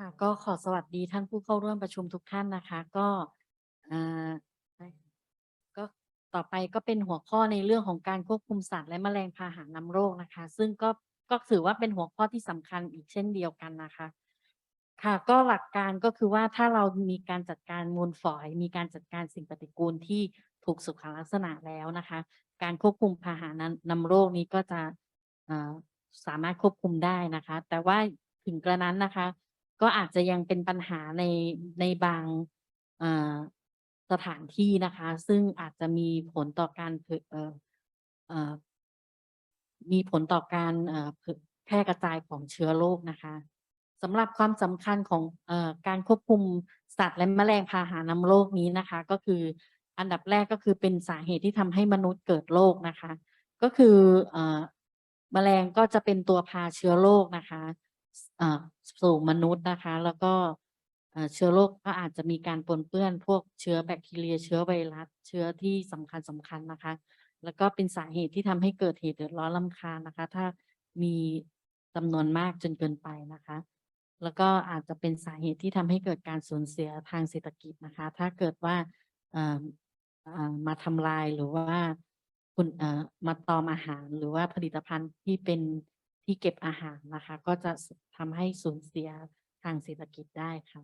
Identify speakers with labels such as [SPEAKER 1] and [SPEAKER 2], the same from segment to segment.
[SPEAKER 1] ค่ะก็ขอสวัสดีท่านผู้เข้าร่วมประชุมทุกท่านนะคะ ก็อ่าก็ต่อไปก็เป็นหัวข้อในเรื่องของการควบคุมสัตว์และแมลงพาหะนำโรคนะคะ ซึ่งก็ก็ถือว่าเป็นหัวข้อที่สำคัญอีกเช่นเดียวกันนะคะ ค่ะ ก็หลักการก็คือว่าถ้าเรามีการจัดการมูลฝอย มีการจัดการสิ่งปฏิกูลที่ถูกสุขลักษณะแล้วนะคะ การควบคุมพาหะนำโรคนี้ก็จะสามารถควบคุมได้นะคะ แต่ว่าถึงกระนั้นนะคะ ก็อาจจะยังเป็นปัญหาในในบางสถานที่นะคะ ซึ่งอาจจะมีผลต่อการมีผลต่อการแพร่กระจายของเชื้อโรคนะคะสำหรับความสำคัญของอการควบคุมสัตว์และแมลงพาหะนำโรคนี้นะคะ ก็คืออันดับแรกก็คือเป็นสาเหตุที่ทำให้มนุษย์เกิดโรคนะคะ ก็คืออแมลงก็จะเป็นตัวพาเชื้อโรคนะคะ สู่มนุษย์นะคะ แล้วก็เชื้อโรคก็อาจจะมีการปนเปื้อน พวกเชื้อแบคทีเรีย เชื้อไวรัส เชื้อที่สำคัญสำคัญนะคะ แล้วก็เป็นสาเหตุที่ทำให้เกิดเหตุเดือดร้อนรำคาญนะคะ ถ้ามีจำนวนมากจนเกินไปนะคะ แล้วก็อาจจะเป็นสาเหตุที่ทำให้เกิดการสูญเสียทางเศรษฐกิจนะคะ ถ้าเกิดว่ามาทำลายหรือว่าคุณมาตอมอาหารหรือว่าผลิตภัณฑ์ที่เป็น ที่เก็บอาหารนะคะ ก็จะทำให้สูญเสียทางเศรษฐกิจได้ค่ะ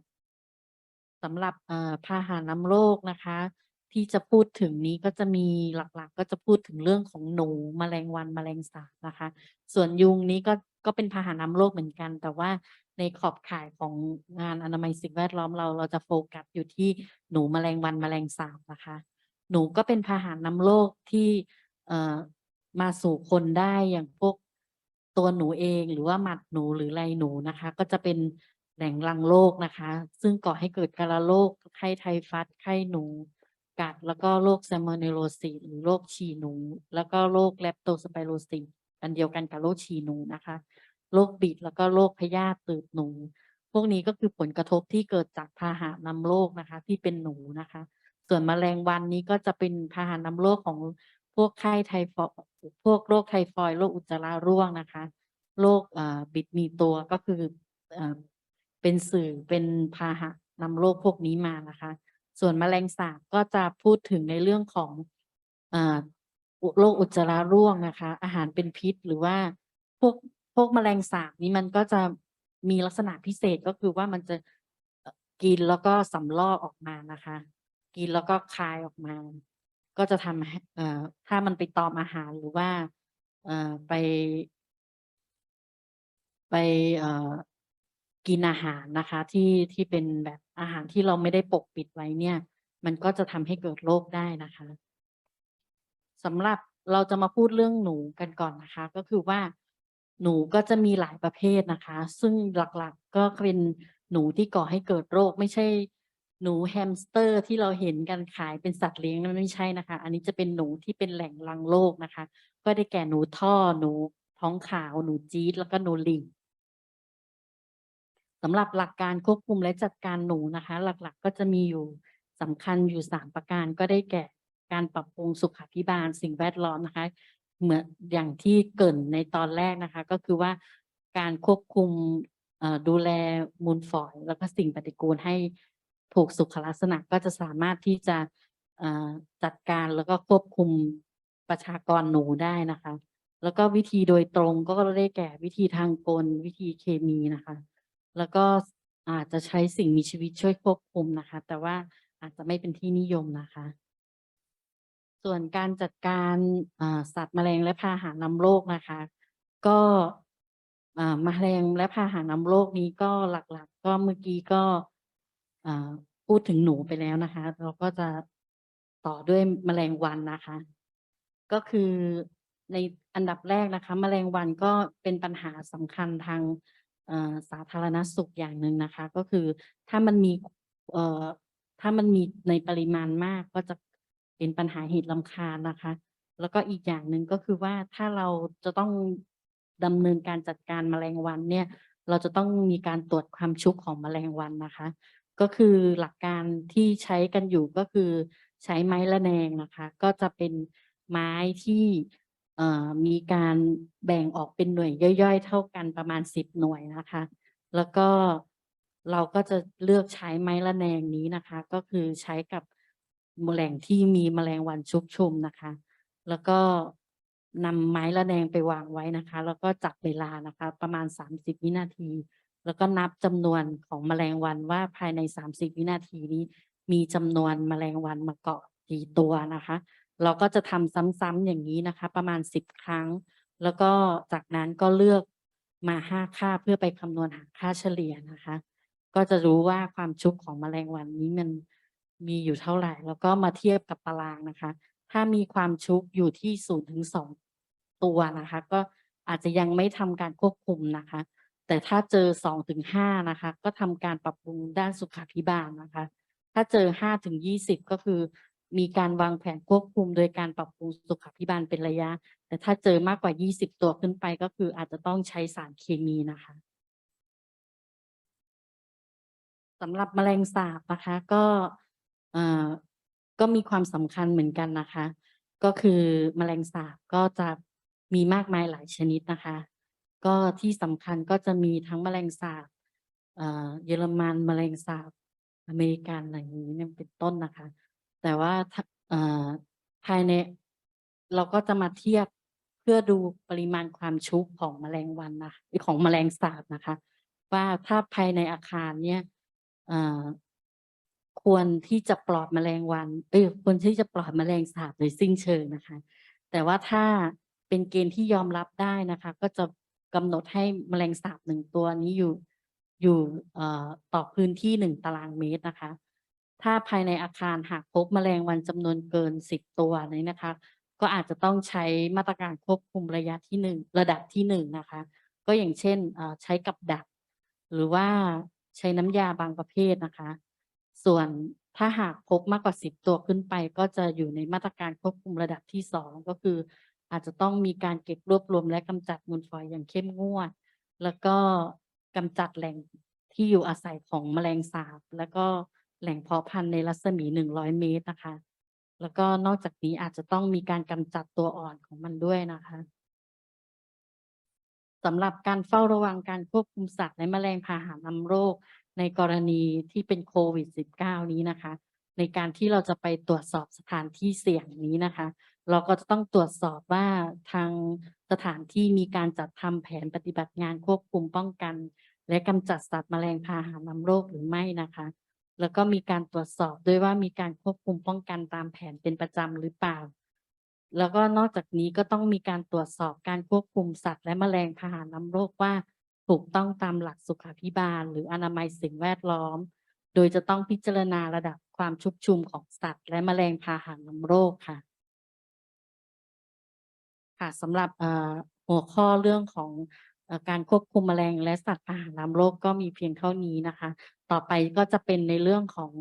[SPEAKER 1] สำหรับพาหะนำโรคนะคะ ที่จะพูดถึงนี้ก็จะมีหลักๆ ก็จะพูดถึงเรื่องของหนูแมลงวันแมลงสาบนะคะ ส่วนยุงนี้ก็ก็เป็นพาหะนำโรคเหมือนกัน แต่ว่าในขอบข่ายของงานอนามัยสิ่งแวดล้อมเราเราจะโฟกัสอยู่ที่หนูแมลงวันแมลงสาบนะคะ หนูก็เป็นพาหะนำโรคที่มาสู่คนได้อย่างพวก ตัวหนูเองหรือว่าหมัดหนูหรือไรหนูนะคะ ก็จะเป็นแหล่งรังโรคนะคะ ซึ่งก่อให้เกิดการะโรคไข้ไทฟัสไข้หนูกัด แล้วก็โรคแซมโมเนโรซิสหรือโรคฉี่หนู แล้วก็โรคแลปโตสไปโรซิสอันเดียวกันกับโรคฉี่หนูนะคะโรคบิดแล้วก็โรคพยาธิตืดหนู พวกนี้ก็คือผลกระทบที่เกิดจากพาหะนำโรคนะคะ ที่เป็นหนูนะคะ ส่วนแมลงวันนี้ก็จะเป็นพาหะนำโรคของ พวกไข้ไทฟอยพวกโรคไทฟอยโรคอุจจาระร่วงนะคะ โรคบิดมีตัวก็คือเอ่อเป็นสื่อเป็นพาหะนำโรคพวกนี้มานะคะ ส่วนแมลงสาบก็จะพูดถึงในเรื่องของอโรคอุจจาระร่วงนะคะ อาหารเป็นพิษหรือว่าพวกพวกแมลงสาบนี้มันก็จะมีลักษณะพิเศษก็คือว่ามันจะกินแล้วก็สำลอกออกมานะคะ กินแล้วก็คายออกมา ก็จะทำให้ถ้ามันไปตอมอาหารหรือว่าไป ไปกินอาหารนะคะ ที่ที่เป็นแบบอาหารที่เราไม่ได้ปกปิดไว้เนี่ย มันก็จะทำให้เกิดโรคได้นะคะสำหรับเราจะมาพูดเรื่องหนูกันก่อนนะคะ ก็คือว่าหนูก็จะมีหลายประเภทนะคะ ซึ่งหลักๆก็เป็นหนูที่ก่อให้เกิดโรคไม่ใช่ หนูแฮมสเตอร์ที่เราเห็นกันขายเป็นสัตว์เลี้ยงนั่นไม่ใช่นะคะ อันนี้จะเป็นหนูที่เป็นแหล่งรังโรคนะคะ ก็ได้แก่หนูท่อหนูท้องขาวหนูจี๊ดแล้วก็หนูลิงสำหรับหลักการควบคุมและจัดการหนูนะคะ หลักๆ ก็จะมีอยู่สำคัญอยู่สามประการก็ได้แก่การปรับปรุงสุขาภิบาลสิ่งแวดล้อมนะคะ เหมือนอย่างที่เกริ่นในตอนแรกนะคะ ก็คือว่าการควบคุมดูแลมูลฝอย แล้วก็สิ่งปฏิกูลให้ ถูกสุขลักษณะก็จะสามารถที่จะจัดการแล้วก็ควบคุมประชากรหนูได้นะคะ แล้วก็วิธีโดยตรงก็ได้แก่วิธีทางกลวิธีเคมีนะคะ แล้วก็อาจจะใช้สิ่งมีชีวิตช่วยควบคุมนะคะ แต่ว่าอาจจะไม่เป็นที่นิยมนะคะ ส่วนการจัดการสัตว์แมลงและพาหะนำโรคนะคะ ก็แมลงและพาหะนำโรคนี้ก็หลักๆก็เมื่อกี้ก็ พูดถึงหนูไปแล้วนะคะ เราก็จะต่อด้วยแมลงวันนะคะ ก็คือในอันดับแรกนะคะแมลงวันก็เป็นปัญหาสำคัญทางสาธารณสุขอย่างหนึ่งนะคะ ก็คือถ้ามันมีถ้ามันมีในปริมาณมากก็จะเป็นปัญหาเหตุรำคาญนะคะ แล้วก็อีกอย่างหนึ่งก็คือว่าถ้าเราจะต้องดำเนินการจัดการแมลงวันเนี่ย เราจะต้องมีการตรวจความชุกของแมลงวันนะคะ ก็คือหลักการที่ใช้กันอยู่ก็คือใช้ไม้ระแนงนะคะ ก็จะเป็นไม้ที่มีการแบ่งออกเป็นหน่วยย่อยๆ เท่ากันประมาณสิบหน่วยนะคะ แล้วก็เราก็จะเลือกใช้ไม้ระแนงนี้นะคะ ก็คือใช้กับแหล่งที่มีแมลงวันชุกชุมนะคะ แล้วก็นำไม้ระแนงไปวางไว้นะคะ แล้วก็จับเวลานะคะ ประมาณ 30 วินาที แล้วก็นับจำนวนของแมลงวันว่าภายใน 30 วินาทีนี้ มีจำนวนแมลงวันมาเกาะกี่ตัวนะคะ เราก็จะทำซ้ำๆอย่างนี้นะคะ ประมาณ 10 ครั้ง แล้วก็จากนั้นก็เลือกมา5ค่าเพื่อไปคำนวณหาค่าเฉลี่ยนะคะ ก็จะรู้ว่าความชุกของแมลงวันนี้มันมีอยู่เท่าไหร่ แล้วก็มาเทียบกับตารางนะคะ ถ้ามีความชุกอยู่ที่0ถึง2ตัวนะคะ ก็อาจจะยังไม่ทำการควบคุมนะคะ แต่ถ้าเจอ2ถึง5นะคะ ก็ทำการปรับปรุงด้านสุขาภิบาลนะคะ ถ้าเจอ5ถึง20ก็คือ มีการวางแผนควบคุม โดยการปรับปรุงสุขาภิบาลเป็นระยะ แต่ถ้าเจอมากกว่า20ตัวขึ้นไปก็คืออาจจะต้องใช้สารเคมีนะคะสำหรับแมลงสาบนะคะ ก็เอ่อก็มีความสำคัญเหมือนกันนะคะ ก็คือแมลงสาบก็จะมีมากมายหลายชนิดนะคะ ก็ที่สำคัญก็จะมีทั้งแมลงสาบเยอรมันแมลงสาบอเมริกันอะไรอย่างนี้เนี่ยเป็นต้นนะคะ แต่ว่าภายในเราก็จะมาเทียบเพื่อดูปริมาณความชุกของแมลงวันนะของแมลงสาบนะคะ ว่าถ้าภายในอาคารเนี่ยควรที่จะปลอดแมลงวัน เอ้ยควรที่จะปลอดแมลงสาบโดยสิ้นเชิงนะคะ แต่ว่าถ้าเป็นเกณฑ์ที่ยอมรับได้นะคะ ก็จะ กำหนดให้แมลงสาบหนึ่งตัวนี้อยู่อยู่เอ่อต่อพื้นที่หนึ่งตารางเมตรนะคะ ถ้าภายในอาคารหากพบแมลงวันจำนวนเกินสิบตัวนี้นะคะ ก็อาจจะต้องใช้มาตรการควบคุมระยะที่หนึ่งระดับที่หนึ่งนะคะ ก็อย่างเช่นใช้กับดัก หรือว่าใช้น้ำยาบางประเภทนะคะ ส่วนถ้าหากพบมากกว่าสิบตัวขึ้นไป ก็จะอยู่ในมาตรการควบคุมระดับที่สองก็คือ อาจจะต้องมีการเก็บรวบรวมและกำจัดมูลฝอยอย่างเข้มงวด แล้วก็กำจัดแหล่งที่อยู่อาศัยของแมลงสาบ แล้วก็แหล่งเพาะพันธุ์ในรัศมีหนึ่งร้อยเมตรนะคะ แล้วก็นอกจากนี้อาจจะต้องมีการกำจัดตัวอ่อนของมันด้วยนะคะสำหรับการเฝ้าระวังการควบคุมสัตว์และแมลงพาหะนำโรค ในกรณีที่เป็นโควิด -19 นี้นะคะ ในการที่เราจะไปตรวจสอบสถานที่เสี่ยงนี้นะคะ เราก็จะต้องตรวจสอบว่าทางสถานที่มีการจัดทำแผนปฏิบัติงานควบคุมป้องกัน และกำจัดสัตว์แมลงพาหะนำโรคหรือไม่นะคะ แล้วก็มีการตรวจสอบด้วยว่ามีการควบคุมป้องกันตามแผนเป็นประจำหรือเปล่า แล้วก็นอกจากนี้ก็ต้องมีการตรวจสอบการควบคุมสัตว์และแมลงพาหะนำโรคว่าถูกต้องตามหลักสุขาภิบาล หรืออนามัยสิ่งแวดล้อม โดยจะต้องพิจารณาระดับความชุกชุมของสัตว์ และแมลงพาหะนำโรคค่ะ ค่ะสำหรับหัวข้อเรื่องของการควบคุมแมลงและสัตว์พาหะนำโรคก็มีเพียงเท่านี้นะคะ ต่อไปก็จะเป็นในเรื่องของ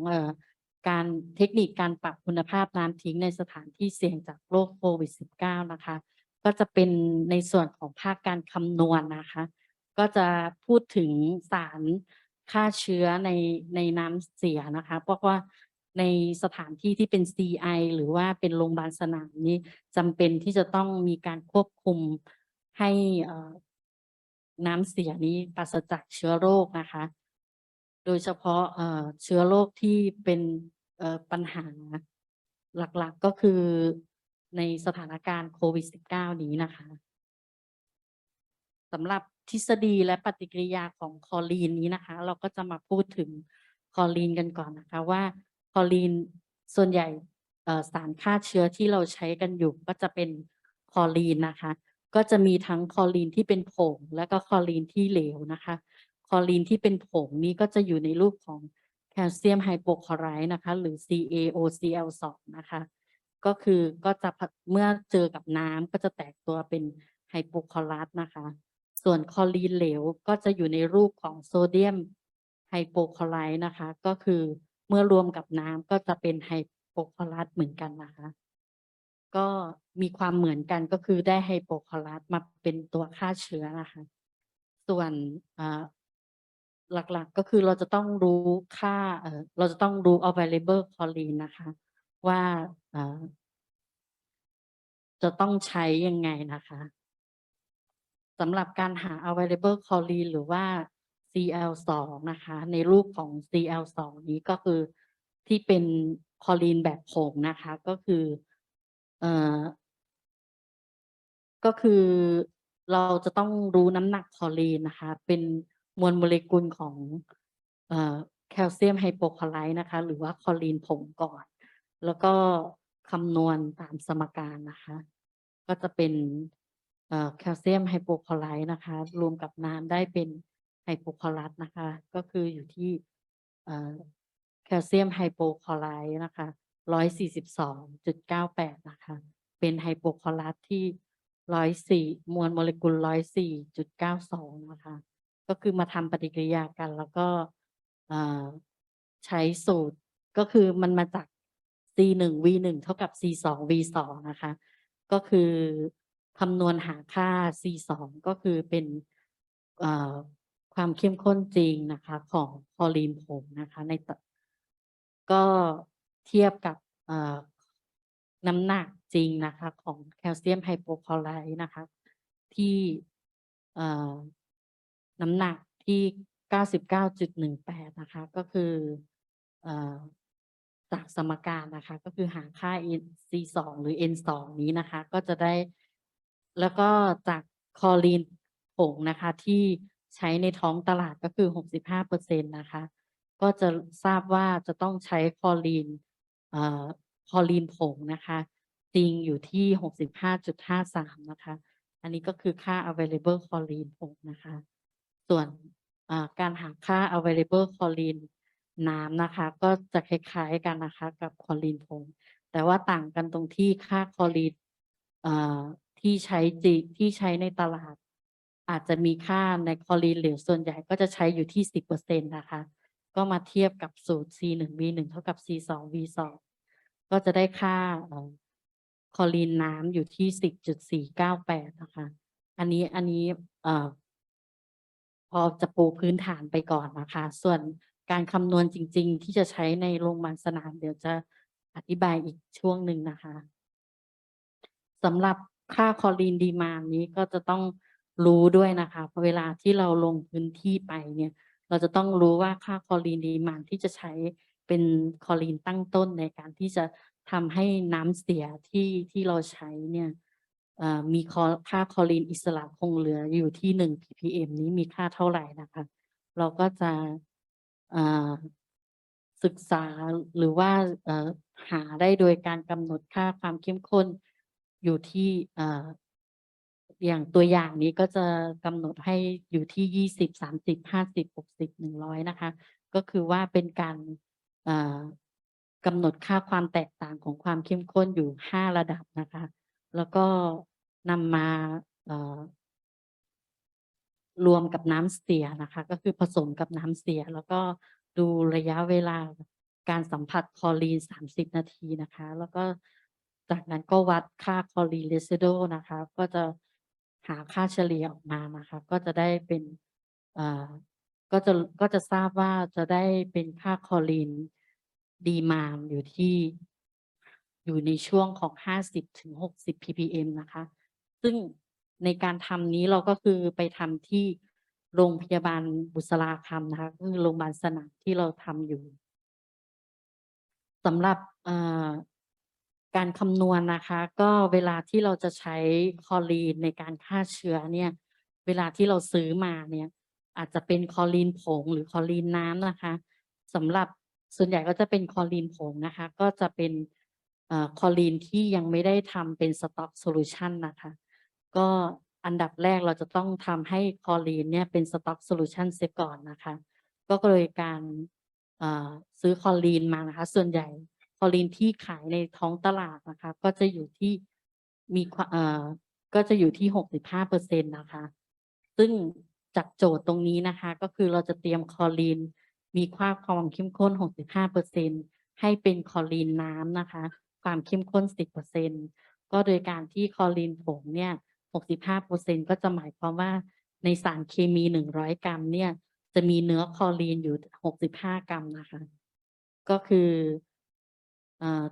[SPEAKER 1] การเทคนิคการปรับคุณภาพน้ำทิ้งในสถานที่เสี่ยงจากโรคโควิด -19 นะคะ ก็จะเป็นในส่วนของภาคการคำนวณนะคะ ก็จะพูดถึงสารฆ่าเชื้อในในน้ำเสียนะคะ เพราะว่า ในสถานที่ที่เป็น CI หรือว่าเป็นโรงพยาบาลสนามนี้จำเป็นที่จะต้องมีการควบคุมให้น้ำเสียนี้ปราศจากเชื้อโรคนะคะ โดยเฉพาะเชื้อโรคที่เป็นปัญหาหลักๆก็คือในสถานการณ์โควิด -19 นี้นะคะสำหรับทฤษฎีและปฏิกิริยาของคอลีนนี้นะคะ เราก็จะมาพูดถึงคอลีนกันก่อนนะคะว่า อลีนส่วนใหญ่สารฆ่าเชื้อที่เราใช้กันอยู่ก็จะเป็นคอลีนนะคะ ก็จะมีทั้งคอลีนที่เป็นผง และก็คอลีนที่เหลวนะคะ คอลีนที่เป็นผงนี้ก็จะอยู่ในรูปของแคลเซียมไฮโปคลอไรด์นะคะ หรือ CaOCl2 นะคะ ก็คือก็จะเมื่อเจอกับน้ำก็จะแตกตัวเป็นไฮโปคลอรัสนะคะ ส่วนคอลีนเหลวก็จะอยู่ในรูปของโซเดียมไฮโปคลอไรด์นะคะ ก็คือ เมื่อรวมกับน้ำก็จะเป็นไฮโปคลอรัสเหมือนกันนะคะ ก็มีความเหมือนกันก็คือได้ไฮโปคลอรัสมาเป็นตัวฆ่าเชื้อนะคะ ส่วนหลักๆก็คือเราจะต้องรู้ค่าเราจะต้องรู้ available choline นะคะ ว่าจะต้องใช้ยังไงนะคะสำหรับการหา available choline หรือว่า Cl2 นะคะ ในรูปของ Cl2 นี้ก็คือที่เป็นคลอรีนแบบผงนะคะ ก็คือเอ่อก็คือเราจะต้องรู้น้ำหนักคลอรีนนะคะ เป็นมวลโมเลกุลของเอ่อแคลเซียมไฮโปคลอไรต์นะคะ หรือว่าคลอรีนผงก่อน แล้วก็คำนวณตามสมการนะคะ ก็จะเป็นแคลเซียมไฮโปคลอไรต์นะคะ รวมกับน้ำได้เป็น ไฮโปคลอรัสนะคะ ก็คืออยู่ที่แคลเซียมไฮโปคลอไรต์นะคะร้อยสี่สิบสองจุดเก้าแปดนะคะ เป็นไฮโปคลอรัสที่ร้อยสี่มวลโมเลกุลร้อยสี่จุดเก้าสองนะคะ ก็คือมาทำปฏิกิริยากัน แล้วก็ใช้สูตรก็คือมันมาจาก C หนึ่ง V หนึ่งเท่ากับ C สอง V สองนะคะ ก็คือคำนวณหาค่า C สองก็คือเป็น ความเข้มข้นจริงนะคะ ของคอรีนผงนะคะ ในตก็เทียบกับน้ำหนักจริงนะคะ ของแคลเซียมไฮโปคลอไรต์นะคะ ที่น้ำหนักที่ 99.18 นะคะ ก็คืออจากสมการนะคะ ก็คือหาค่า N C สองหรือ N สองนี้นะคะ ก็จะได้แล้วก็จากคอรีนผงนะคะที่ ใช้ในท้องตลาดก็คือ 65%นต์นะคะ ก็จะทราบว่าจะต้องใช้คอรีนเอ่อคอรีนผงนะคะจริงอยู่ที่ 65.53 นะคะ อันนี้ก็คือค่า available คอรีนผงนะคะ ส่วนการหาค่า available คอรีนน้ำนะคะ ก็จะคล้ายๆกันนะคะกับคอรีนผง แต่ว่าต่างกันตรงที่ค่าคอรีนที่ใช้จริงที่ใช้ในตลาด อาจจะมีค่าในคลอรีนเหลวส่วนใหญ่ก็จะใช้อยู่ที่ 10%นะคะ ก็มาเทียบกับสูตร C หนึ่ง V หนึ่งเท่ากับ C สอง V สองก็จะได้ค่าเอ่อคลอรีนน้ำอยู่ที่ 10.498 นะคะ อันนี้อันนี้เอพอจะปูพื้นฐานไปก่อนนะคะ ส่วนการคำนวณจริง ๆ ที่จะใช้ในโรงพยาบาลสนาม เดี๋ยวจะอธิบายอีกช่วงหนึ่งนะคะสำหรับค่าคอรีนดีมานนี้ก็จะต้อง รู้ด้วยนะคะเพราะเวลาที่เราลงพื้นที่ไปเนี่ย เราจะต้องรู้ว่าค่าคอรีนดีมานที่จะใช้เป็นคอรีนตั้งต้นในการที่จะทำให้น้ำเสียที่ที่เราใช้เนี่ยมีค่าคอรีนอิสระคงเหลืออยู่ที่หนึ่ง ppm นี้มีค่าเท่าไหร่นะคะ เราก็จะศึกษาหรือว่าหาได้โดยการกำหนดค่าความเข้มข้นอยู่ที่ อย่างตัวอย่างนี้ก็จะกำหนดให้อยู่ที่ยี่สิบสามสิบห้าสิบหกสิบหนึ่งร้อยนะคะ ก็คือว่าเป็นการกำหนดค่าความแตกต่างของความเข้มข้นอยู่ห้าระดับนะคะ แล้วก็นำมารวมกับน้ำเสียนะคะ ก็คือผสมกับน้ำเสีย แล้วก็ดูระยะเวลาการสัมผัสคอรีน30นาทีนะคะ แล้วก็จากนั้นก็วัดค่าคอรีนเรซิโดนะคะ ก็จะ หาค่าเฉลี่ยออกมานะคะก็จะได้เป็นเอ่อก็จะก็จะทราบว่าจะได้เป็นค่าคอรีนดีมานอยู่ที่อยู่ในช่วงของ 50ถึง60 ppm นะคะ ซึ่งในการทำนี้เราก็คือไปทำที่โรงพยาบาลบุษราคำนะคะคือโรงพยาบาลสนามที่เราทำอยู่สำหรับ การคำนวณนะคะ ก็เวลาที่เราจะใช้คอรีนในการฆ่าเชื้อเนี่ย เวลาที่เราซื้อมาเนี่ย อาจจะเป็นคอรีนผงหรือคอรีนน้ำนะคะสำหรับส่วนใหญ่ก็จะเป็นคอรีนผงนะคะ ก็จะเป็นเอ่อคลอรีนที่ยังไม่ได้ทำเป็นสต็อกโซลูชันนะคะ ก็อันดับแรกเราจะต้องทำให้คอรีนเนี่ยเป็นสต็อกโซลูชันเสียก่อนนะคะ ก็เลยการซื้อคอรีนมานะคะ ส่วนใหญ่ คอรีนที่ขายในท้องตลาดนะคะ ก็จะอยู่ที่มีความเอ่อก็จะอยู่ที่หกสิบห้าเปอร์เซ็นตนะคะ ซึ่งจากโจทย์ตรงนี้นะคะ ก็คือเราจะเตรียมคอรีนมีค่าความเข้มข้น65เปอร์เซ็นให้เป็นคอรีนน้ำนะคะ ความเข้มข้น10เปอร์เซ็นก็โดยการที่คอรีนผงเนี่ย65เปอร์เซ็นก็จะหมายความว่าในสารเคมี100กรัมเนี่ย จะมีเนื้อคอรีนอยู่65กรัมนะคะ ก็คือ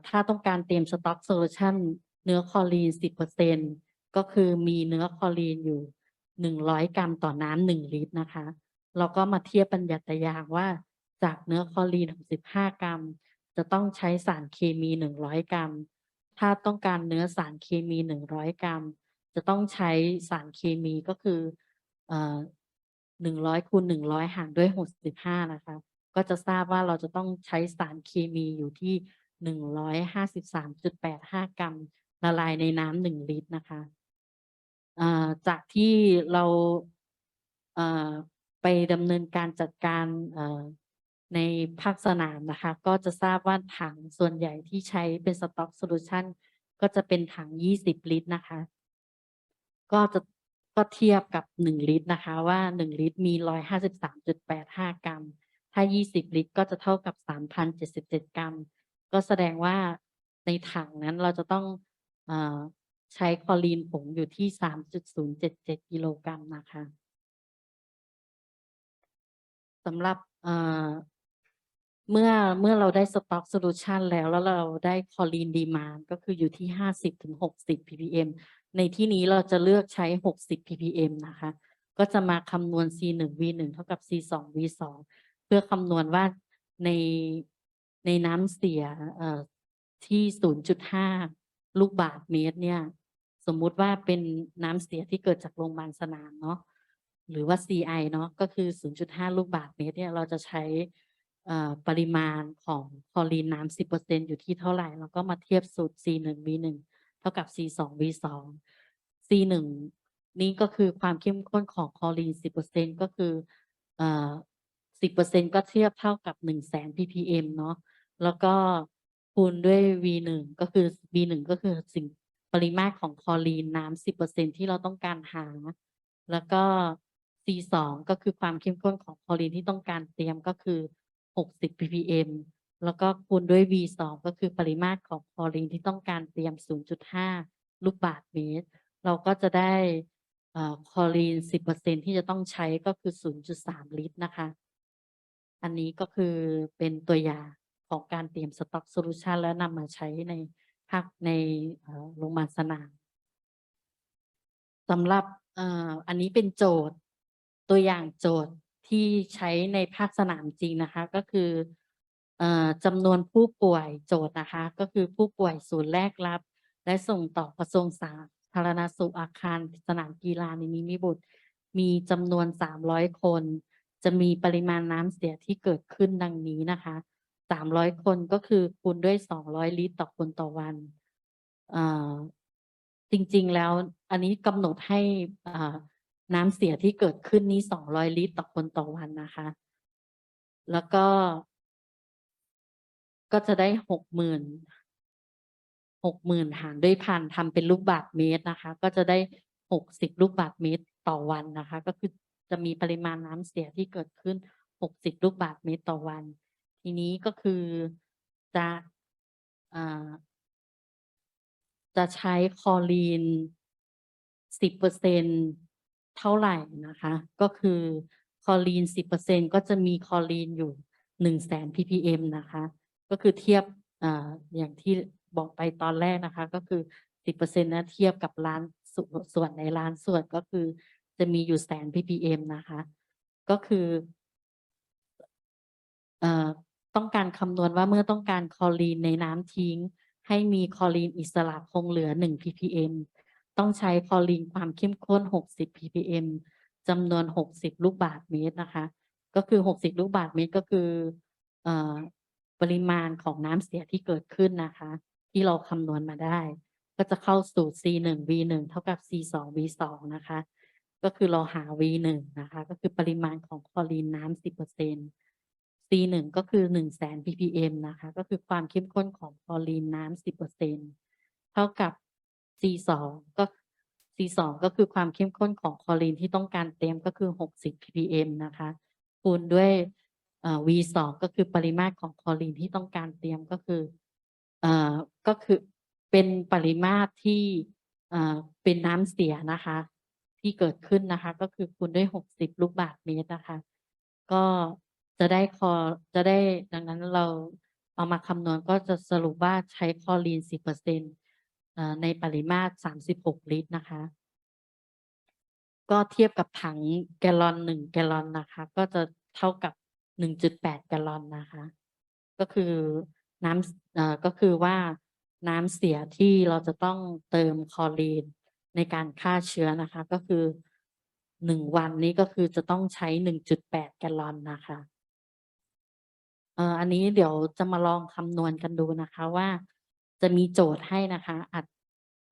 [SPEAKER 1] ถ้าต้องการเตรียมสต็อกโซลูชันเนื้อคลอรีน10เปอร์เซ็นก็คือมีเนื้อคลอรีนอยู่100กรัมต่อน้ำ1ลิตรนะคะเราก็มาเทียบบัญญัติยางว่าจากเนื้อคลอรีน65กรัม จะต้องใช้สารเคมี100กรัม ถ้าต้องการเนื้อสารเคมี100กรัม จะต้องใช้สารเคมีก็คือเอ่อ100คูณ100หารด้วย65นะคะ ก็จะทราบว่าเราจะต้องใช้สารเคมีอยู่ที่ 153.85กรัมละลายในน้ำ1ลิตรนะคะจากที่เราไปดำเนินการจัดการในภาคสนามนะคะ ก็จะทราบว่าถังส่วนใหญ่ที่ใช้เป็นสต็อกโซลูชันก็จะเป็นถัง 20 ลิตรนะคะ ก็จะก็เทียบกับ 1 ลิตรนะคะ ว่า 1 ลิตรมี 153.85 กรัม ถ้า 20 ลิตรก็จะเท่ากับ 3,077 กรัม ก็แสดงว่าในถังนั้นเราจะต้องอใช้คลอรีนผงอยู่ที่ 3.077 กิโลกรัมนะคะสำหรับเมื่อเมื่อเราได้สต็อกโซลูชันแล้วแล้วเราได้คอรีนดีมานก็คืออยู่ที่ 50-60 ppm ในที่นี้เราจะเลือกใช้ 60 ppm นะคะ ก็จะมาคำนวณ C1 V1 เท่ากับ C2 V2 เพื่อคำนวณว่าใน ในน้ำเสียเอ่อที่ 0.5 ลูกบาศก์เมตรเนี่ย สมมุติว่าเป็นน้ำเสียที่เกิดจากโรงพยาบาลสนามเนาะหรือว่า CI เนาะก็คือ 0.5 ลูกบาศก์เมตรเนี่ยเราจะใช้ปริมาณของคลอรีนน้ำ 10%อยู่ที่เท่าไหร่ แล้วก็มาเทียบสูตร C1 V1 เท่ากับ C2 V2 C1 นี่ก็คือความเข้มข้นของคลอรีน 10%ก็คือเอ่อ10%ก็เทียบเท่ากับ 100,000 ppm เนาะ แล้วก็คูณด้วย V1 ก็คือ V1 ก็คือสิ่งปริมาตรของคลอรีนน้ำ10%ที่เราต้องการหา แล้วก็ C2 ก็คือความเข้มข้นของคลอรีนที่ต้องการเตรียมก็คือ 60 ppm แล้วก็คูณด้วย V2 ก็คือปริมาตรของคลอรีนที่ต้องการเตรียม 0.5 ลูกบาศก์เมตร เราก็จะได้เอ่อคลอรีน 10%ที่จะต้องใช้ก็คือ 0.3 ลิตรนะคะ อันนี้ก็คือเป็นตัวอย่าง ของการเตรียมสต็อกโซลูชันแล้วนำมาใช้ในภาคในโรงพยาบาลสนามสำหรับอ,อันนี้เป็นโจทย์ตัวอย่างโจทย์ที่ใช้ในภาคสนามจริงนะคะ ก็คือเอ่อจำนวนผู้ป่วยโจทย์นะคะ ก็คือผู้ป่วยศูนย์แรกรับ และส่งต่อกระทรวงสาธารณสุขอาคารสนามกีฬาในนิมิบุตร มีจำนวน 300 คน จะมีปริมาณน้ำเสียที่เกิดขึ้นดังนี้นะคะ 300คนก็คือคูณด้วย200ลิตรต่อคนต่อวันจริง ๆ แล้ว อันนี้กำหนดให้น้ำเสียที่เกิดขึ้นนี้200ลิตรต่อคนต่อวันนะคะ แล้วก็ ก็จะได้60,000 60,000หารด้วยพันทำเป็นลูกบาศก์เมตรนะคะ ก็จะได้60ลูกบาศก์เมตรต่อวันนะคะ ก็คือจะมีปริมาณน้ำเสียที่เกิดขึ้น60ลูกบาศก์เมตรต่อวัน ทีนี้ก็คือจะอ่าจะใช้คลอรีน10%เท่าไหร่นะคะ ก็คือคลอรีน10%ก็จะมีคอรีนอยู่100,000 ppm นะคะ ก็คือเทียบออย่างที่บอกไปตอนแรกนะคะ ก็คือ10%นะเทียบกับล้านสส่วนในล้านส่วนก็คือจะมีอยู่100,000 ppm นะคะ ก็คือเอ่อ ต้องการคำนวณว่าเมื่อต้องการคลอรีนในน้ำทิ้ง ให้มีคลอรีนอิสระคงเหลือ 1 ppm ต้องใช้คลอรีนความเข้มข้น 60 ppm จำนวน 60 ลูกบาศก์เมตรนะคะ ก็คือ 60 ลูกบาศก์เมตรก็คืออปริมาณของน้ำเสียที่เกิดขึ้นนะคะ ที่เราคำนวณมาได้ ก็จะเข้าสู่ C1 V1 เท่ากับ C2 V2 นะคะ ก็คือเราหา V1 นะคะ ก็คือปริมาณของคลอรีนน้ำ10% C1 ก็คือ10,000 ppm นะคะ ก็คือความเข้มข้นของคลอรีนน้ำ10%เท่ากับ C2 ก็ C2 ก็คือความเข้มข้นของคลอรีนที่ต้องการเตรียมก็คือ 60 ppm นะคะ คูณด้วยเอ่อ V2 ก็คือปริมาตรของคลอรีนที่ต้องการเตรียมก็คือเอ่อก็คือเป็นปริมาตรที่เอ่อเป็นน้ำเสียนะคะ ที่เกิดขึ้นนะคะ ก็คือคูณด้วย 60 ลูกบาศก์เมตรนะคะ ก็ จะได้คอจะได้ดังนั้นเราเอามาคำนวณก็จะสรุปว่าใช้คอรีน 10%เอ่อในปริมาตร 36 ลิตรนะคะ ก็เทียบกับถังแกลลอนหนึ่งแกลลอนนะคะ ก็จะเท่ากับหนึ่งจุดแปดแกลลอนนะคะ ก็คือน้ำก็คือว่าน้ำเสียที่เราจะต้องเติมคอรีนในการฆ่าเชื้อนะคะ ก็คือหนึ่งวันนี้ก็คือจะต้องใช้หนึ่งจุดแปดแกลลอนนะคะ เอ่ออันนี้เดี๋ยวจะมาลองคำนวณกันดูนะคะว่า จะมีโจทย์ให้นะคะอัด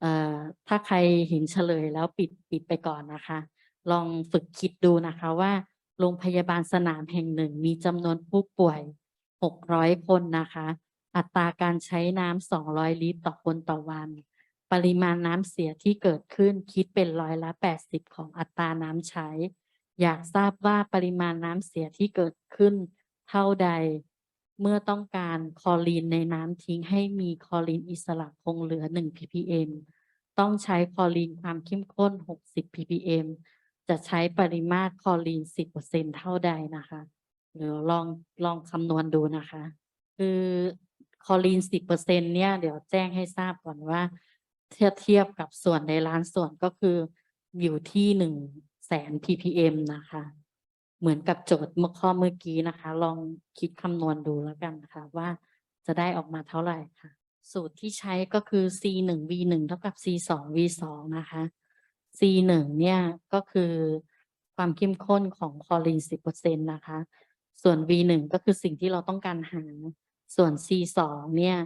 [SPEAKER 1] เอ่อถ้าใครเห็นเฉลยแล้วปิดปิดไปก่อนนะคะ ลองฝึกคิดดูนะคะว่าโรงพยาบาลสนามแห่งหนึ่ง มีจำนวนผู้ป่วย 600 คนนะคะ อัตราการใช้น้ำ200 ลิตรต่อคนต่อวัน ปริมาณน้ำเสียที่เกิดขึ้นคิดเป็นร้อยละ 80 ของอัตราน้ำใช้ อยากทราบว่าปริมาณน้ำเสียที่เกิดขึ้นเท่าใด เมื่อต้องการคอรีนในน้ำทิ้งให้มีคอรีนอิสระคงเหลือ 1 ppm ต้องใช้คอรีนความเข้มข้น 60 ppm จะใช้ปริมาตรคอรีน 10%เท่าใดนะคะเดี๋ยวลองลองคำนวณดูนะคะ คือคอรีน 10%เนี่ย เดี๋ยวแจ้งให้ทราบก่อนว่า เทียบเทียบกับส่วนในล้านส่วนก็คืออยู่ที่หนึ่งแสน ppm นะคะ เหมือนกับโจทย์เมื่อข้อเมื่อกี้นะคะ ลองคิดคำนวณดูแล้วกันนะคะว่าจะได้ออกมาเท่าไหร่ค่ะ สูตรที่ใช้ก็คือ c หนึ่ง v หนึ่งเท่ากับ c สอง v สองนะคะ c หนึ่งเนี่ยก็คือความเข้มข้นของคอรีนสิบเปอร์เซ็นต์นะคะ ส่วน v หนึ่งก็คือสิ่งที่เราต้องการหา ส่วน c สองเนี่ย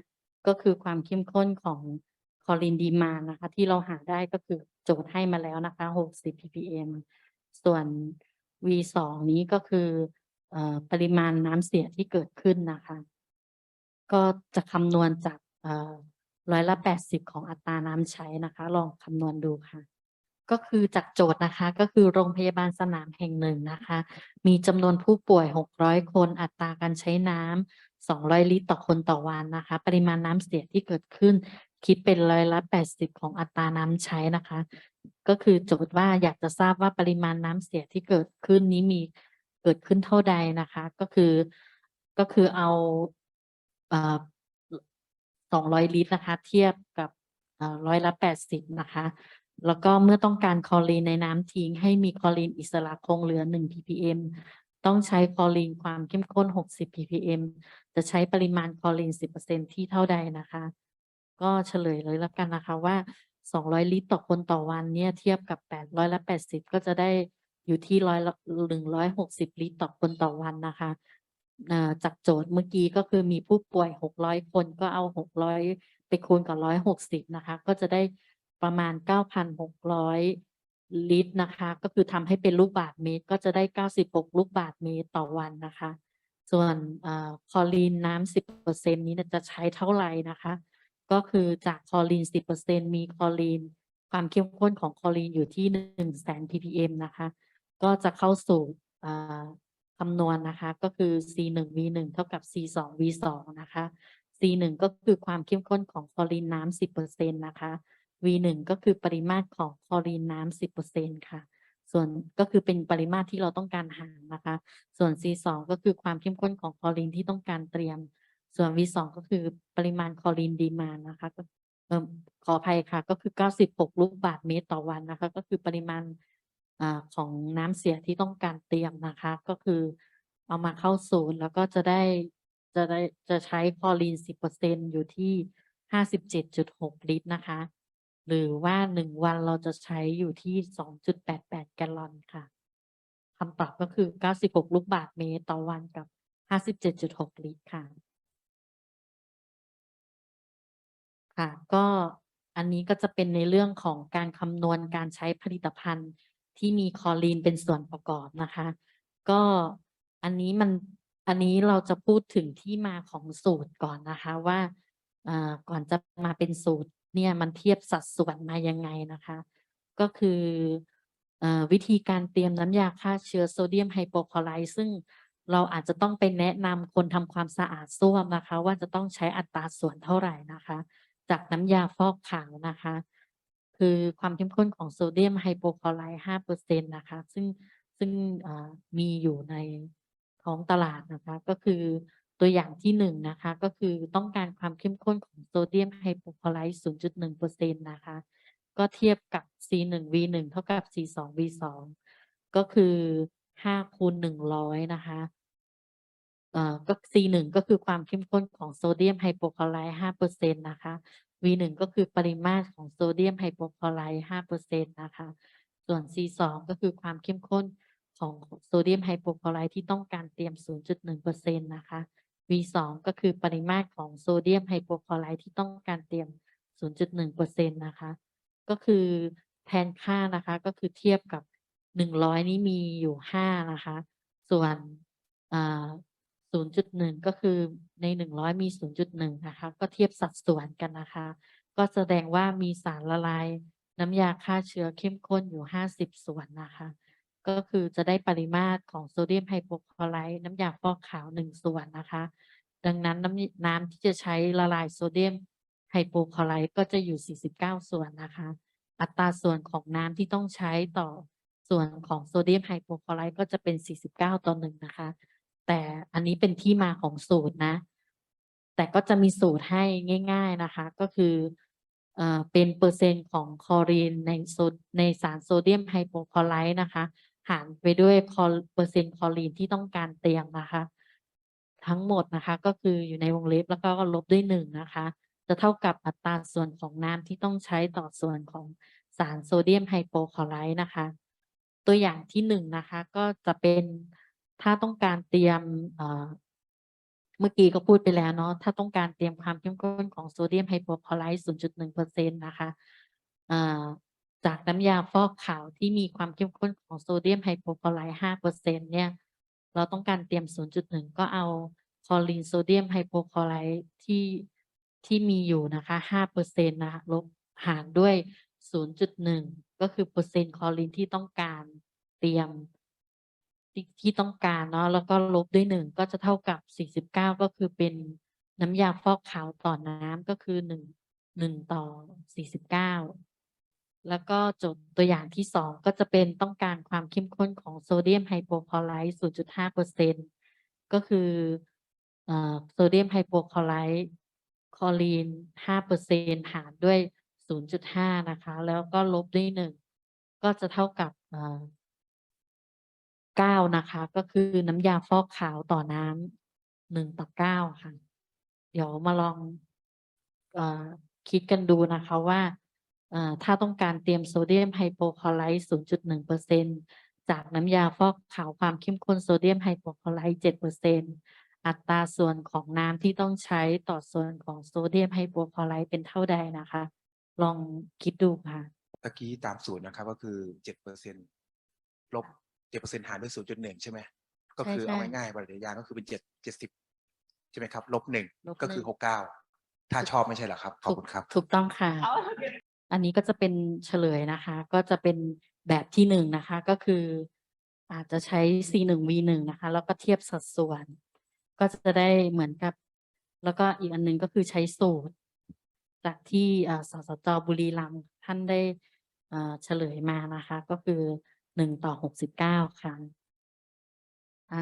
[SPEAKER 1] ก็คือความเข้มข้นของคอรีนดีมานนะคะ ที่เราหาได้ก็คือโจทย์ให้มาแล้วนะคะ60 ppm ส่วน v สองนี้ก็คืออปริมาณน้ำเสียที่เกิดขึ้นนะคะ ก็จะคำนวณจากร้อยละแปดสิบของอัตราน้ำใช้นะคะ ลองคำนวณดูค่ะ ก็คือจากโจทย์นะคะ ก็คือโรงพยาบาลสนามแห่งหนึ่งนะคะ มีจำนวนผู้ป่วย600คนอัตราการใช้น้ำ200ลิตรต่อคนต่อวันนะคะ ปริมาณน้ำเสียที่เกิดขึ้น คิดเป็นร้อยละ80ของอัตราน้ำใช้นะคะ ก็คือโจทย์ว่าอยากจะทราบว่าปริมาณน้ำเสียที่เกิดขึ้นนี้มีเกิดขึ้นเท่าใดนะคะ ก็คือก็คือเอาเอ่อ200ลิตรนะคะ เทียบกับร้อยละ80นะคะ แล้วก็เมื่อต้องการคลอรีนในน้ำทิ้ง ให้มีคลอรีนอิสระคงเหลือ 1 ppm ต้องใช้คลอรีนความเข้มข้น 60 ppm จะใช้ปริมาณคลอรีน 10%ที่เท่าใดนะคะ ก็เฉลยเลยแล้วกันนะคะว่า 200 ลิตรต่อคนต่อวันเนี่ยเทียบกับ800ละ80 ก็จะได้อยู่ที่ร้อยละ160 ลิตรต่อคนต่อวันนะคะจากโจทย์เมื่อกี้ก็คือมีผู้ป่วย 600 คนก็เอา 600 ไปคูณกับ 160 นะคะ ก็จะได้ประมาณ 9,600 ลิตรนะคะ ก็คือทำให้เป็นลูกบาศก์เมตร ก็จะได้ 96 ลูกบาศก์เมตรต่อวันนะคะ ส่วนเอ่อคลอรีนน้ำ 10%นี้เนี่ยจะใช้เท่าไหร่นะคะ ก็คือจากคอรีน 10%มีคอรีน ความเข้มข้นของคอรีนอยู่ที่100,000 ppm นะคะ ก็จะเข้าสู่คำนวณนะคะ ก็คือ c หนึ่ง v หนึ่งเท่ากับ c สอง v สองนะคะ c หนึ่งก็คือความเข้มข้นของคอรีนน้ำ10%นะคะ v หนึ่งก็คือปริมาตรของคอรีนน้ำ10%ค่ะ ส่วนก็คือเป็นปริมาตรที่เราต้องการหานะคะ ส่วน c สองก็คือความเข้มข้นของคอรีนที่ต้องการเตรียม ส่วน v สองก็คือปริมาณคลอรีนดีมานนะคะก็ขออภัยค่ะ ก็คือ 96 ลูกบาศก์เมตรต่อวันนะคะ ก็คือปริมาณอของน้ำเสียที่ต้องการเตรียมนะคะ ก็คือเอามาเข้าศูนย์แล้วก็จะได้จะได้จะใช้คลอรีน 10%อยู่ที่ 57.6 ลิตรนะคะ หรือว่าหนึ่งวันเราจะใช้อยู่ที่ 2.88 แกลลอนค่ะคำตอบก็คือ 96 ลูกบาศก์เมตรต่อวันกับ 57.6 ลิตรค่ะ ค่ะ ก็อันนี้ก็จะเป็นในเรื่องของการคำนวณการใช้ผลิตภัณฑ์ที่มีคอรีนเป็นส่วนประกอบนะคะ ก็อันนี้มันอันนี้เราจะพูดถึงที่มาของสูตรก่อนนะคะว่าก่อนจะมาเป็นสูตรเนี่ยมันเทียบสัดส่วนมายังไงนะคะ ก็คืออวิธีการเตรียมน้ำยาฆ่าเชื้อโซเดียมไฮโปคลอไรด์ซึ่งเราอาจจะต้องไปแนะนำคนทำความสะอาดส้วมนะคะ ว่าจะต้องใช้อัตราส่วนเท่าไหร่นะคะ จากน้ำยาฟอกขาวนะคะ คือความเข้มข้นของโซเดียมไฮโปคลอไรด์5%นะคะ ซึ่งซึ่งมีอยู่ในท้องตลาดนะคะ ก็คือตัวอย่างที่หนึ่งนะคะ ก็คือต้องการความเข้มข้นของโซเดียมไฮโปคลอไรด์0.1%นะคะ ก็เทียบกับ C หนึ่ง V หนึ่งเท่ากับ C สอง V สองก็คือห้าคูณหนึ่งร้อยนะคะ ก็ C หนึ่งก็คือความเข้มข้นของโซเดียมไฮโปคลอไรด์ห้าเปอร์เซ็นต์นะคะ V หนึ่งก็คือปริมาตรของโซเดียมไฮโปคลอไรด์ห้าเปอร์เซ็นต์นะคะ ส่วน C สองก็คือความเข้มข้นของโซเดียมไฮโปคลอไรด์ที่ต้องการเตรียม 0.1เปอร์เซ็นต์นะคะ V สองก็คือปริมาตรของโซเดียมไฮโปคลอไรด์ที่ต้องการเตรียม 0.1เปอร์เซ็นต์นะคะ ก็คือแทนค่านะคะก็คือเทียบกับ 100 นี้มีอยู่ 5 นะคะ ส่วน 0.1 ก็คือใน 100 มี 0.1 นะคะ ก็เทียบสัดส่วนกันนะคะ ก็แสดงว่ามีสารละลายน้ำยาฆ่าเชื้อเข้มข้นอยู่ 50 ส่วนนะคะ ก็คือจะได้ปริมาตรของโซเดียมไฮโปคลอไรด์น้ำยาฟอกขาว 1 ส่วนนะคะ ดังนั้นน้ำน้ำที่จะใช้ละลายโซเดียมไฮโปคลอไรด์ก็จะอยู่ 49 ส่วนนะคะ อัตราส่วนของน้ำที่ต้องใช้ต่อส่วนของโซเดียมไฮโปคลอไรด์ก็จะเป็น 49 ต่อหนึ่งนะคะ แต่อันนี้เป็นที่มาของสูตรนะ แต่ก็จะมีสูตรให้ง่าย ๆนะคะ ก็คือเป็นเปอร์เซ็นต์ของคอรีนในโซในสารโซเดียมไฮโปคลอไรด์นะคะ หารไปด้วยคอเปอร์เซ็นต์คอรีนที่ต้องการเตียมนะคะ ทั้งหมดนะคะก็คืออยู่ในวงเล็บแล้วก็ลบด้วยหนึ่งนะคะ จะเท่ากับอัตราส่วนของน้ำที่ต้องใช้ต่อส่วนของสารโซเดียมไฮโปคลอไรด์นะคะ ตัวอย่างที่หนึ่งนะคะก็จะเป็น ถ้าต้องการเตรียมเมื่อกี้ก็พูดไปแล้วเนาะถ้าต้องการเตรียมความเข้มข้นของโซเดียมไฮโปคลอไรด์0.1เปอร์เซ็นต์นะคะจากน้ำยาฟอกขาวที่มีความเข้มข้นของโซเดียมไฮโปคลอไรด์5เปอร์เซ็นต์เนี่ยเราต้องการเตรียม 0.1 ก็เอาคลอรีนโซเดียมไฮโปคลอไรด์ที่ที่มีอยู่นะคะ5เปอร์เซ็นต์นะคะลบหารด้วย 0.1 ก็คือเปอร์เซ็นต์คลอรีนที่ต้องการเตรียม ที่ที่ต้องการเนาะแล้วก็ลบด้วยหนึ่งก็จะเท่ากับ49ก็คือเป็นน้ำยาฟอกขาวต่อน้ำก็คือหนึ่งหนึ่งต่อ49แล้วก็โจทย์ตัวอย่างที่สองก็จะเป็นต้องการความเข้มข้นของโซเดียมไฮโปคลอไรด์0.5เปอร์เซ็นต์ก็คืออโซเดียมไฮโปคลอไรด์คลอรีน5เปอร์เซ็นต์หารด้วย0.5นะคะ แล้วก็ลบด้วยหนึ่งก็จะเท่ากับ เก้านะคะ ก็คือน้ำยาฟอกขาวต่อน้ำหนึ่งต่อเก้าค่ะ เดี๋ยวมาลองอคิดกันดูนะคะว่าถ้าต้องการเตรียมโซเดียมไฮโปคลอไรด์0.1เปอร์เซ็นจากน้ำยาฟอกขาวความเข้มข้นโซเดียมไฮโปคลอไรด์7เปอร์เซ็นอัตราส่วนของน้ำที่ต้องใช้ต่อส่วนของโซเดียมไฮโปคลอไรด์เป็นเท่าใดนะคะ ลองคิดดูค่ะ
[SPEAKER 2] ตะกี้ตามสูตรนะครับก็คือเจ็ดเปอร์เซ็นลบ จ็ดเปอร์เซ็นหารด้วยศูนย์จุดหนึ่งใช่ไหมก็คือ
[SPEAKER 1] ใช่
[SPEAKER 2] เอา
[SPEAKER 1] ใช่
[SPEAKER 2] ง่ายๆปริยางก็คือเป็นเจ็ดเจ็ดสิบใช่ไหมครับ ลบหนึ่ง
[SPEAKER 1] ลบ
[SPEAKER 2] ก็คือ
[SPEAKER 1] หนึ่ง
[SPEAKER 2] หกเก้าถ้าชอบไม่ใช่เหรอครับ ขอบคุณครับ
[SPEAKER 1] ถูกต้องค่ะ อันนี้ก็จะเป็นเฉลยนะคะ ก็จะเป็นแบบที่หนึ่งนะคะ ก็คืออาจจะใช้ C หนึ่ง V หนึ่งนะคะ แล้วก็เทียบสัดส่วน ก็จะได้เหมือนกับ แล้วก็อีกอันหนึงก็คือใช้สูตร จากที่เอ่อสสจบุรีรัมย์ท่านได้เอ่อเฉลยมานะคะ ก็คือ หนึ่งต่อหกสิบเก้าค่ะอ่า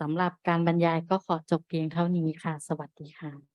[SPEAKER 1] สำหรับการบรรยายก็ขอจบเพียงเท่านี้ค่ะ สวัสดีค่ะ